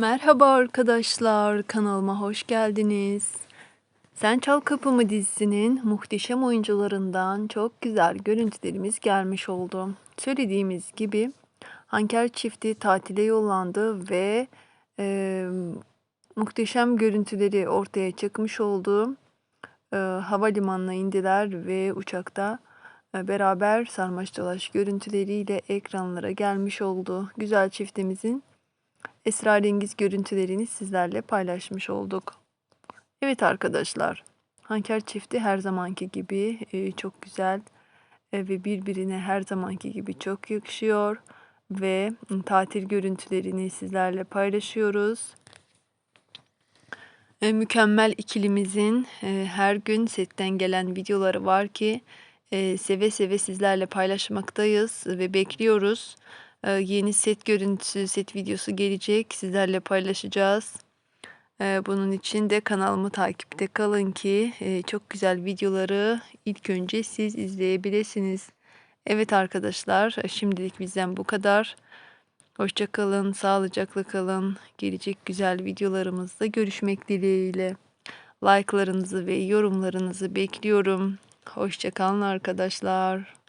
Merhaba arkadaşlar, kanalıma hoş geldiniz. Sen Çal Kapımı dizisinin muhteşem oyuncularından çok güzel görüntülerimiz gelmiş oldu. Söylediğimiz gibi Hanker çifti tatile yollandı ve e, muhteşem görüntüleri ortaya çıkmış oldu. E, havalimanına indiler ve uçakta e, beraber sarmaş dolaş görüntüleriyle ekranlara gelmiş oldu. Güzel çiftimizin esrarengiz görüntülerini sizlerle paylaşmış olduk. Evet arkadaşlar, Hanker çifti her zamanki gibi e, çok güzel e, ve birbirine her zamanki gibi çok yakışıyor ve tatil görüntülerini sizlerle paylaşıyoruz. E, mükemmel ikilimizin her gün setten gelen videoları var ki seve seve sizlerle paylaşmaktayız ve bekliyoruz. E, yeni set görüntüsü, set videosu gelecek. Sizlerle paylaşacağız. E, bunun için de kanalımı takipte kalın ki e, çok güzel videoları ilk önce siz izleyebilirsiniz. Evet arkadaşlar, şimdilik bizden bu kadar. Hoşça kalın, sağlıcakla kalın. Gelecek güzel videolarımızda görüşmek dileğiyle. Like'larınızı ve yorumlarınızı bekliyorum. Hoşça kalın arkadaşlar.